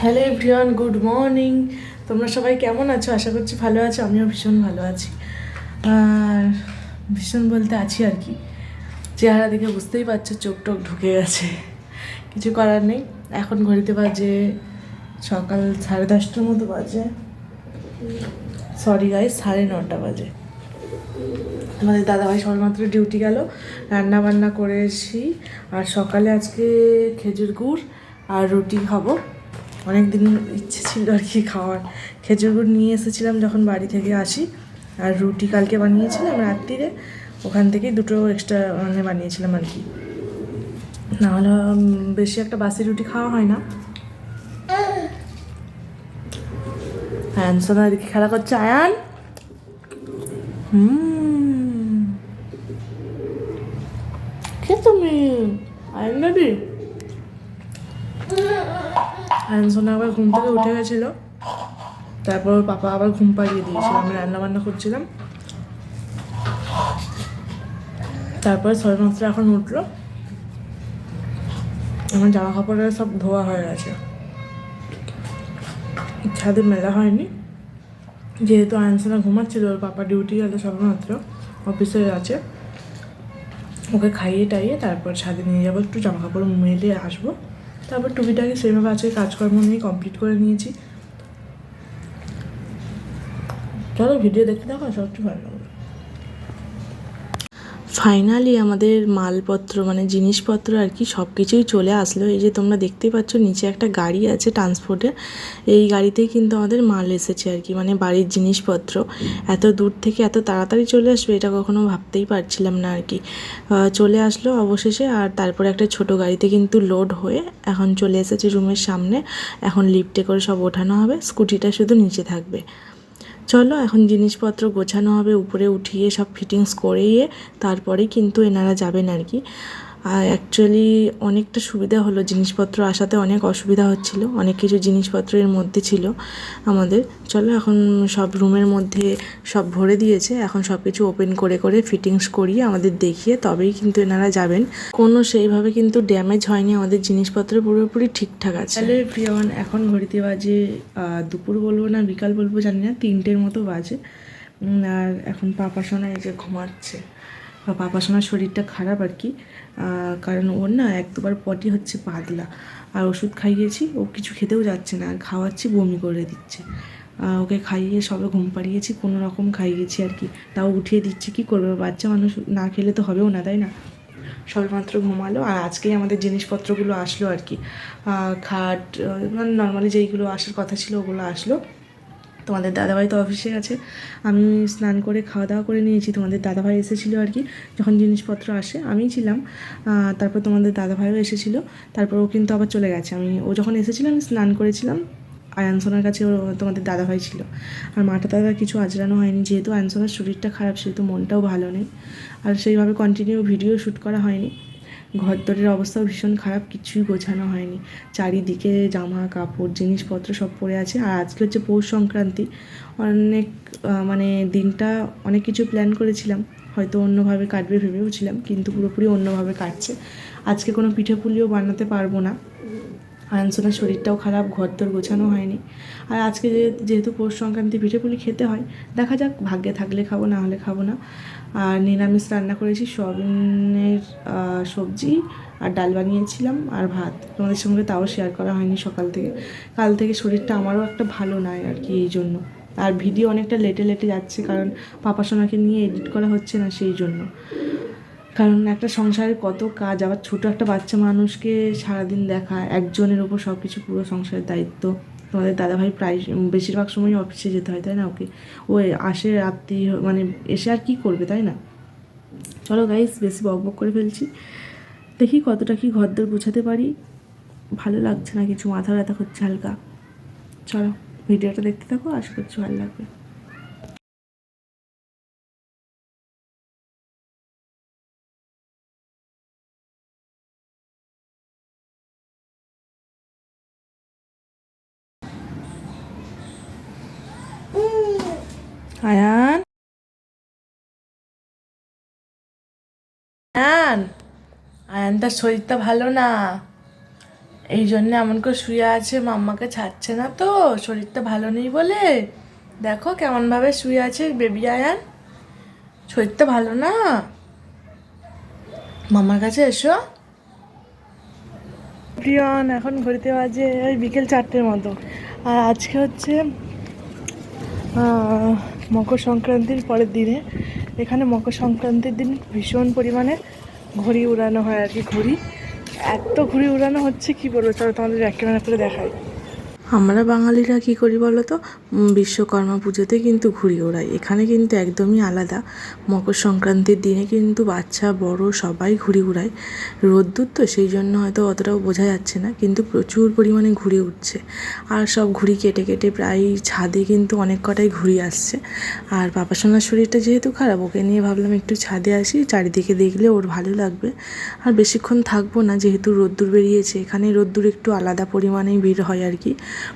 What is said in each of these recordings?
Hello everyone, good morning. তোমরা সবাই কেমন আছো? আশা করছি ভালো আছো, আমিও ভীষণ ভালো আছি। আর ভীষণ বলতে আছি আর কি। চেহারা দেখে বুঝতেই পারছ চোখ টোক ঢুকে গেছে। কিছু করার নেই। এখন ঘড়িতে বাজে সকাল সাড়ে দশটার মতো বাজে। সরি গাই সাড়ে নটা বাজে। আমাদের দাদাভাই সবেমাত্র ডিউটি গেল। রান্না বান্না করেছি। আর সকালে আজকে খেজুর গুড় আর রুটি খাব। অনেক দিন ইচ্ছে ছিল আর কি খাওয়ার। খেজুর গুড় নিয়ে এসেছিলাম যখন বাড়ি থেকে আসি। আর রুটি কালকে বানিয়েছিলাম রাত্রিরে। ওখান থেকেই দুটো এক্সট্রা মানে বানিয়েছিলাম আর কি। নাহলে বেশি একটা বাসি রুটি খাওয়া হয় না। হ্যাঁ সোনা, এদিকে খেলা করছে, আয়ান? হুম। কে তুমি? আয়ান বেবি? আয়ান আবার ঘুম থেকে উঠে গেছিল। তারপর ওর পাপা আবার ঘুম পাড়িয়ে দিয়েছিল আমি রান্না বান্না করছিলাম। তারপর ছয় মাত্র এখন উঠল। আমার জামা কাপড়ের সব ধোয়া হয়ে গেছে। ছাদে মেলা হয়নি। যেহেতু আয়নসোনা ঘুমাচ্ছিল, ওর পাপা ডিউটি গেল সবেমাত্র, অফিসে আছে। ওকে খাইয়ে টাইয়ে তারপর ছাদে নিয়ে যাব, একটু জামা কাপড় মেলে আসব। তারপর টুপিটাকে সেভাবে আজকে কাজকর্ম নিয়ে কমপ্লিট করে নিয়েছি। চলো ভিডিও দেখতে থাকো সবচেয়ে ভালো ফাইনালি আমাদের মালপত্র মানে জিনিসপত্র আর কি সব কিছুই চলে আসলো। এই যে তোমরা দেখতেই পাচ্ছ, নিচে একটা গাড়ি আছে ট্রান্সপোর্টের এই গাড়িতেই কিন্তু আমাদের মাল এসেছে আর কি মানে বাড়ির জিনিসপত্র। এত দূর থেকে এত তাড়াতাড়ি চলে আসবে, এটা কখনো ভাবতেই পারছিলাম না আর কি। চলে আসলো অবশেষে, আর তারপরে একটা ছোট গাড়িতে কিন্তু লোড হয়ে এখন চলে এসেছে রুমের সামনে। এখন লিফটে করে সব ওঠানো হবে, স্কুটিটা শুধু নিচে থাকবে। চলো, এখন জিনিসপত্র গোছানো হবে, উপরে উঠিয়ে সব ফিটিংস করিয়ে তারপরে কিন্তু এনারা যাবেন আর কি। আর অ্যাকচুয়ালি অনেকটা সুবিধা হলো। জিনিসপত্র আসাতে অনেক অসুবিধা হচ্ছিল। অনেক কিছু জিনিসপত্র এর মধ্যে ছিল আমাদের। চলো এখন সব রুমের মধ্যে সব ভরে দিয়েছে। এখন সব কিছু ওপেন করে করে ফিটিংস করিয়ে আমাদের দেখিয়ে তবেই কিন্তু এনারা যাবেন। কোনো সেইভাবে কিন্তু ড্যামেজ হয়নি। আমাদের জিনিসপত্র পুরোপুরি ঠিকঠাক আছে। হ্যালো প্রিয়ন এখন ঘড়িতে বাজে দুপুর বলব না, বিকাল বলব জানি না, তিনটের মতো বাজে। আর এখন পাপা সোনা এই যে ঘুমাচ্ছে। পাপা সোনার শরীরটা খারাপ আর কি কারণ ওর না এক দুবার পটি হচ্ছে পাতলা, আর ওষুধ খাইয়েছি, ও কিছু খেতেও যাচ্ছে না, আর খাওয়াচ্ছি, বমি করে দিচ্ছে। ওকে খাইয়ে সবে ঘুম পাড়িয়েছি, কোনো রকম খাইয়েছি আর কি। তাও উঠিয়ে দিচ্ছি, কি করবে? বাচ্চা মানুষ না খেলে তো হবেও না, তাই না? সবেমাত্র ঘুমালো, আর আজকেই আমাদের জিনিসপত্রগুলো আসলো আর কি। খাট নর্মালি যেইগুলো আসার কথা ছিল, ওগুলো আসলো। তোমাদের দাদাভাই তো অফিসে আছে। আমি স্নান করে খাওয়া দাওয়া করে নিয়েছি। তোমাদের দাদাভাই এসেছিল আর কি, যখন জিনিসপত্র আসে, আমিই ছিলাম। তারপর তোমাদের দাদাভাইও এসেছিল। তারপর ও কিন্তু আবার চলে গেছে। আমি, ও যখন এসেছিল, আমি স্নান করেছিলাম। আয়ানসোনার কাছে ও তোমাদের দাদাভাই ছিল। আর মাটা দাদা কিছু আজরানো হয়নি। যেহেতু আয়ানসোনার শরীরটা খারাপ, সেহেতু মনটাও ভালো নেই। আর সেইভাবে কন্টিনিউ ভিডিও শ্যুট করা হয়নি। ঘর দরের অবস্থাও ভীষণ খারাপ, কিছুই গোছানো হয়নি। চারিদিকে জামা, কাপড়, জিনিসপত্র সব পড়ে আছে। আর আজকে হচ্ছে পৌষ সংক্রান্তি। অনেক মানে দিনটা অনেক কিছু প্ল্যান করেছিলাম। হয়তো অন্যভাবে কাটবে ভেবেওছিলাম কিন্তু পুরোপুরি অন্যভাবে কাটছে। আজকে কোনো পিঠে পুলিও বানাতে পারব না। আয়নসোনার শরীরটাও খারাপ ঘর তোর গোছানো হয়নি। আর আজকে যেহেতু পৌষ সংক্রান্তি পিঠে পুলি খেতে হয়, দেখা যাক, ভাগ্যে থাকলে খাব, না হলে খাব না। আর নিরামিষ রান্না করেছি, সয়াবিনের সবজি আর ডাল বানিয়েছিলাম আর ভাত। তোমাদের সঙ্গে তাও শেয়ার করা হয়নি সকাল থেকে। কাল থেকে শরীরটা আমারও একটা ভালো নয় আর কি এই জন্য। আর ভিডিও অনেকটা লেটে লেটে যাচ্ছে, কারণ পাপাসোনাকে নিয়ে এডিট করা হচ্ছে না, সেই জন্য। কারণ একটা সংসারে কত কাজ, আবার ছোট একটা বাচ্চা মানুষকে সারাদিন দেখা, একজনের উপর সব কিছু পুরো সংসারের দায়িত্ব। তোমাদের দাদাভাই প্রায় বেশিরভাগ সময় অফিসে যেতে হয়, তাই না ওকে? ও আসে রাত্রি মানে এসে আর কি করবে, তাই না? চলো গাইস বেশি বক বক করে ফেলছি। দেখি কতটা কি ঘরদোর গুছাতে পারি। ভালো লাগছে না, কিছু মাথা ব্যথা করছে হালকা। চলো ভিডিওটা দেখতে থাকো, আশা করছি ভালো লাগবে। আয়ান? আয়ান? আয়ান তার শরীরটা ভালো না। এই জন্য এমন করে শুয়ে আছে, মাম্মাকে ছাড়ছে না তো, শরীরটা ভালো নেই বলে। দেখো কেমনভাবে শুয়ে আছে বেবি আয়ান। শরীরটা ভালো না? মামার কাছে এসো। প্রিয়ন, এখন ঘড়িতে বাজে ওই বিকেল চারটের মতো। আর আজকে হচ্ছে মকর সংক্রান্তির পরের দিনে। এখানে মকর সংক্রান্তির দিন ভীষণ পরিমাণে ঘড়ি উড়ানো হয় আর কি, ঘড়ি। এত ঘুড়ি উড়ানো হচ্ছে, কি বলব? চলো তোমাদের একেবারে করে দেখাই। আমরা বাঙালিরা কি করি বলো তো? বিশ্বকর্মা পুজোতে কিন্তু ঘুড়ি ওড়াই এখানে কিন্তু একদমই আলাদা। মকর সংক্রান্তির দিনে কিন্তু বাচ্চা, বড় সবাই ঘুড়ি উড়ায় রোদ্দুর তো, সেই জন্য হয়তো অতটাও বোঝা যাচ্ছে না, কিন্তু প্রচুর পরিমাণে ঘুড়ি উঠছে। আর সব ঘুড়ি কেটে কেটে প্রায় ছাদে কিন্তু অনেক কটাই ঘুড়ি আসছে। আর পাপা সোনার শরীরটা যেহেতু খারাপ, ওকে নিয়ে ভাবলাম একটু ছাদে আসি, চারিদিকে দেখলে ওর ভালো লাগবে। আর বেশিক্ষণ থাকব না, যেহেতু রোদ্দুর বেরিয়েছে, এখানে রোদ্দুর একটু আলাদা পরিমাণেই ভিড় হয় আর কি।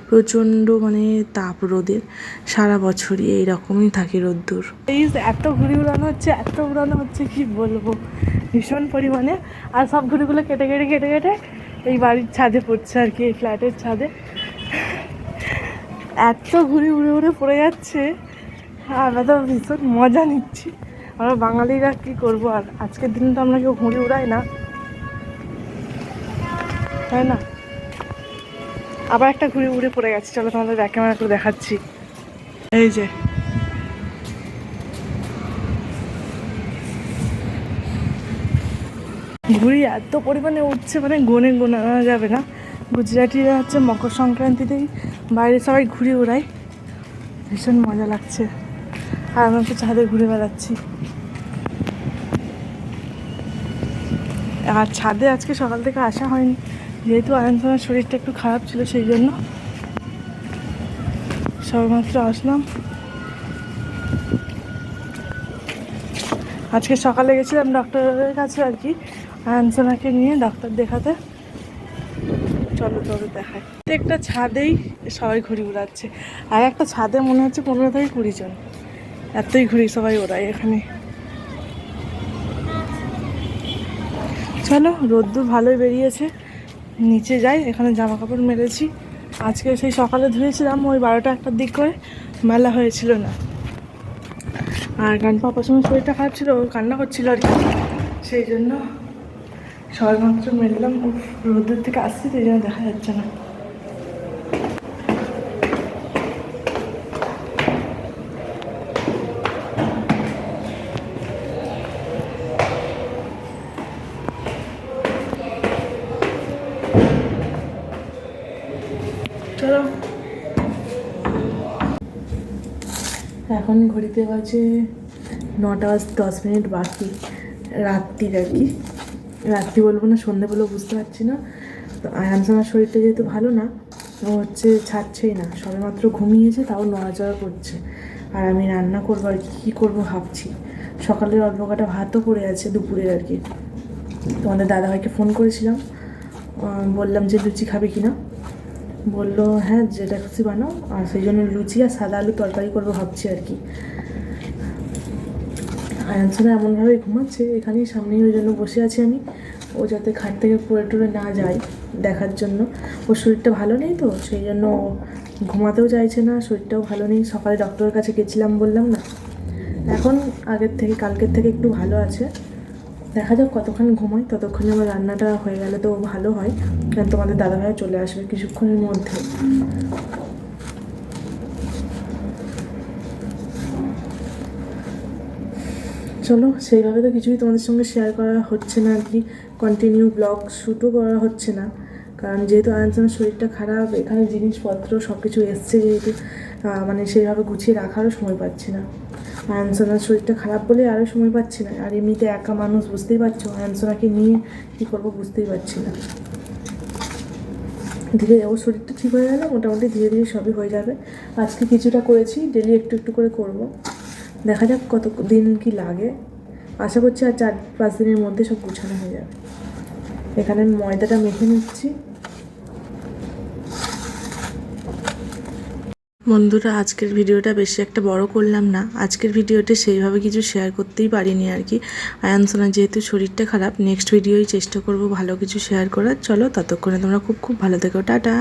প্রচণ্ড মানে তাপ রোদের। সারা বছরই এইরকমই থাকে রোদ্দুর। এই এত ঘুড়ি উড়ানো হচ্ছে, এত উড়ানো হচ্ছে, কি বলব? ভীষণ পরিমাণে। আর সব ঘুড়িগুলো কেটে কেটে কেটে কেটে এই বাড়ির ছাদে পড়ছে আর কি, এই ফ্ল্যাটের ছাদে। এত ঘুড়ি উড়ে উড়ে পড়ে যাচ্ছে। আমরা তো ভীষণ মজা নিচ্ছি। আমরা বাঙালিরা কি করব? আর আজকের দিন তো আমরা কেউ ঘুড়ি উড়াই না। তাই না? আবার একটা ঘুরে উড়ে পড়ে গেছে, চলো তোমাদের ব্যাক ক্যামেরা করে দেখাচ্ছি। এই যে। ঘুড়ি এত পরিমাণে উঠছে মানে গনে গোনানো যাবে না। গুজরাটিরা হচ্ছে মকর সংক্রান্তিতেই বাইরে সবাই ঘুরে ওড়ায়। ভীষণ মজা লাগছে। আর আমি একটু ছাদে ঘুরে বেড়াচ্ছি। আর ছাদে আজকে সকাল থেকে আসা হয়নি। যেহেতু আয়নসনের শরীরটা একটু খারাপ ছিল সেই জন্য সবেমাত্র আসলাম। আজকে সকালে গেছিলাম ডক্টরের কাছে আর কি আয়নসোনাকে নিয়ে ডাক্তার দেখাতে। চলো তবে দেখায় প্রত্যেকটা ছাদেই সবাই ঘুড়ি উড়াচ্ছে আর একটা ছাদে মনে হচ্ছে পনেরো থেকে কুড়ি জন। এতই ঘুরি সবাই ওড়ায় এখানে। চলো, রোদ্দুর ভালোই বেরিয়েছে। নিচে যাই এখানে জামা কাপড় মেরেছি আজকে সেই সকালে ধুয়েছিলাম ওই বারোটা একটার দিক করে। মেলা হয়েছিল না। আর গান পাপার সময় শরীরটা খারাপ ছিল কান্না করছিল আর কি। সেই জন্য সবেমাত্র মেরলাম উফ, রোদের থেকে আসছি সেই জন্য দেখা যাচ্ছে না। এখন ঘড়িতে বাজে নটা দশ মিনিট বাকি। রাত্রির আর কি। রাত্রি বলব না, সন্ধে বলেও বুঝতে পারছি না। তো আমার শরীরটা যেহেতু ভালো না, ও হচ্ছে ছাড়ছেই না। সবেমাত্র ঘুমিয়েছে, তাও নড়াচড়া করছে। আর আমি রান্না করব আর কি কী করব ভাবছি। সকালের অল্প কটা ভাতও পড়ে আছে দুপুরের আর কি। তোমাদের দাদাভাইকে ফোন করেছিলাম। বললাম যে লুচি খাবে কি না বলল হ্যাঁ যেটা খুশি বানাও। আর সেই জন্য লুচি আর সাদা আলু তরকারি করব ভাবছি আর কি। আয়ানসোনা এমনভাবে ঘুমাচ্ছে। এখানেই সামনেই ওই জন্য বসে আছি আমি। ও যাতে খাট থেকে পড়ে টুরে না যায় দেখার জন্য। ওর শরীরটা ভালো নেই তো, সেই জন্য ঘুমাতেও চাইছে না, শরীরটাও ভালো নেই। সকালে ডক্টরের কাছে গেছিলাম বললাম, না, এখন আগের থেকে, কালকের থেকে একটু ভালো আছে। দেখা যাক কতক্ষণ ঘুমাই, ততক্ষণে আমার রান্নাটা হয়ে গেলে তো ভালো হয়। কারণ তোমাদের দাদাভাই চলে আসবে কিছুক্ষণের মধ্যে। চলো, সেইভাবে তো কিছুই তোমাদের সঙ্গে শেয়ার করা হচ্ছে না আর কি। কন্টিনিউ ব্লগ শ্যুটও করা হচ্ছে না। কারণ যেহেতু আয়নসনের শরীরটা খারাপ, এখানে জিনিসপত্র সব কিছু এসছে যেহেতু মানে সেইভাবে গুছিয়ে রাখারও সময় পাচ্ছি না। আয়নসোনার শরীরটা খারাপ বলে আরও সময় পাচ্ছি না। আর এমনিতে একা মানুষ, বুঝতেই পারছ আয়নসোনাকে নিয়ে কী করব বুঝতেই পারছি না। ধীরে, ওর শরীরটা ঠিক হয়ে গেলে, মোটামুটি ধীরে ধীরে সবই হয়ে যাবে। আজকে কিছুটা করেছি, ডেলি একটু একটু করে করব। দেখা যাক কত দিন কি লাগে। আশা করছি আর চার পাঁচ দিনের মধ্যে সব গুছানো হয়ে যাবে। এখানে ময়দাটা মেখে নিচ্ছি। বন্ধুরা, আজকের ভিডিওটা বেশি একটা বড় করলাম না। আজকের ভিডিওতে সেইভাবে কিছু শেয়ার করতেই পারিনি আর কি। আয়ানসোনা যেহেতু শরীরটা খারাপ নেক্সট ভিডিওই চেষ্টা করব ভালো কিছু শেয়ার করার। চলো, ততক্ষণে তোমরা খুব খুব ভালো থেকো। টাটা!